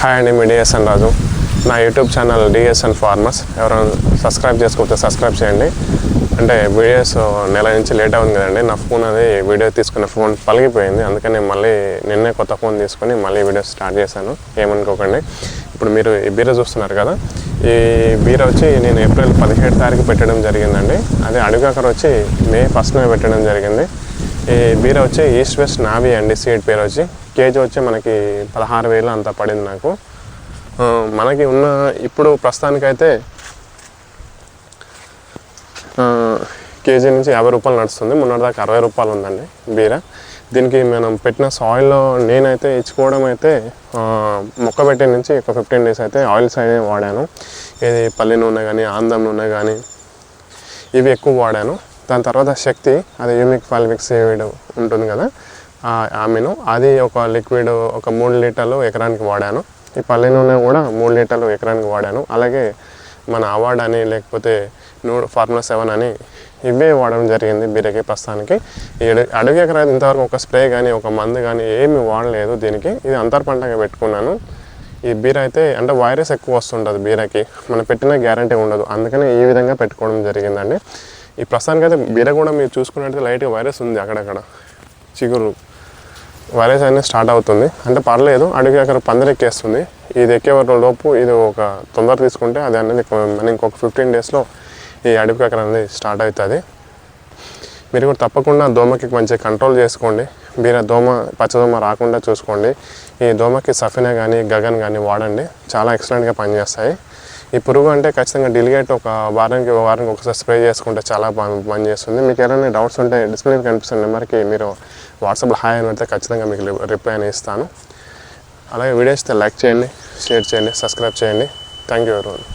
Hi అండి మీ DSN Raju నా YouTube channel DSN farmers ఎవరైనా సబ్స్క్రైబ్ చేసుకోకపోతే సబ్స్క్రైబ్ చేయండి. అంటే వీడియోస్ నెల నుంచి లేట్ అవుతుంది కదండి. నా ఫోన్ అది వీడియో తీసుకున్న ఫోన్ పలిగిపోయింది. అందుకని మళ్ళీ నిన్నే కొత్త ఫోన్ తీసుకొని మళ్ళీ వీడియో స్టార్ట్ చేశాను. ఏమనుకోకండి. ఇప్పుడు మీరు ఈ బీర చూస్తున్నారు కదా. ఈ బీర వచ్చి నేను ఏప్రిల్ పదిహేడు తారీఖు పెట్టడం జరిగిందండి. అదే అడుగకర వచ్చి మే ఫస్ట్నే పెట్టడం జరిగింది. ఈ బీర వచ్చి ఈస్ట్ వెస్ట్ నావీ అండి సీడ్ పేరు వచ్చి కేజీ వచ్చి మనకి పదహారు వేలు అంత పడింది నాకు. మనకి ఉన్న ఇప్పుడు ప్రస్తుతానికైతే కేజీ నుంచి యాభై రూపాయలు నడుస్తుంది. మొన్నటిదాకా అరవై రూపాయలు ఉందండి బీర. దీనికి మనం పెట్టిన సాయిల్లో నేనైతే ఇచ్చుకోవడం అయితే మొక్క పెట్టే నుంచి ఒక ఫిఫ్టీన్ డేస్ అయితే ఆయిల్స్ అనేవి వాడాను. ఇది పల్లి నూనె కానీ ఆందం నూనె కానీ ఇవి ఎక్కువ వాడాను. దాని తర్వాత శక్తి అది యూమిక్ ఫాల్విక్ సేవిడ్ ఉంటుంది కదా. ఆమెను అది ఒక లిక్విడ్ ఒక మూడు లీటర్లు ఎకరానికి వాడాను. ఈ పల్లె నూనె కూడా మూడు లీటర్లు ఎకరానికి వాడాను. అలాగే మన అవార్డ్ అని లేకపోతే నూ ఫార్ములా సెవెన్ అని ఇవే వాడడం జరిగింది బీరకి ప్రస్తుతానికి. ఈ అడుగు ఎకరా ఇంతవరకు ఒక స్ప్రే కానీ ఒక మందు కానీ ఏమి వాడలేదు దీనికి. ఇది అంతర్ పంటగా పెట్టుకున్నాను. ఈ బీర అయితే అంటే వైరస్ ఎక్కువ వస్తుంటుంది బీరకి. మనం పెట్టిన గ్యారంటీ ఉండదు. అందుకని ఈ విధంగా పెట్టుకోవడం జరిగిందండి. ఈ ప్రస్తుతానికి అయితే బీర కూడా మీరు చూసుకున్నట్టయితే లైట్గా వైరస్ ఉంది అక్కడక్కడ. చిగురు వైరస్ అనేది స్టార్ట్ అవుతుంది. అంటే పర్లేదు అడిగి అక్కడ పందిరెక్కేస్తుంది. ఇది ఎక్కే లోపు ఇది ఒక తొందర తీసుకుంటే అది అనేది మన ఇంకొక ఫిఫ్టీన్ డేస్లో ఈ అడవి ఎకర అనేది స్టార్ట్ అవుతుంది. మీరు కూడా తప్పకుండా దోమకి మంచిగా కంట్రోల్ చేసుకోండి. మీరు దోమ పచ్చదోమ రాకుండా చూసుకోండి. ఈ దోమకి సఫినా కానీ గగన్ కానీ వాడండి. చాలా ఎక్సలెంట్గా పనిచేస్తాయి. ఈ పురుగు అంటే ఖచ్చితంగా డిలిగేట్ ఒక వారానికి ఒక వారానికి ఒకసారి స్ప్రే చేసుకుంటే చాలా పని పనిచేస్తుంది మీకు ఏమైనా డౌట్స్ ఉంటే డిస్ప్లే కనిపిస్తున్న నెంబర్కి మీరు వాట్సాప్లో హాయ్ అని పెడితే ఖచ్చితంగా మీకు రిప్లై అని ఇస్తాను. అలాగే వీడియోస్ లైక్ చేయండి షేర్ చేయండి సబ్స్క్రైబ్ చేయండి. థ్యాంక్ యూ ఎవరి?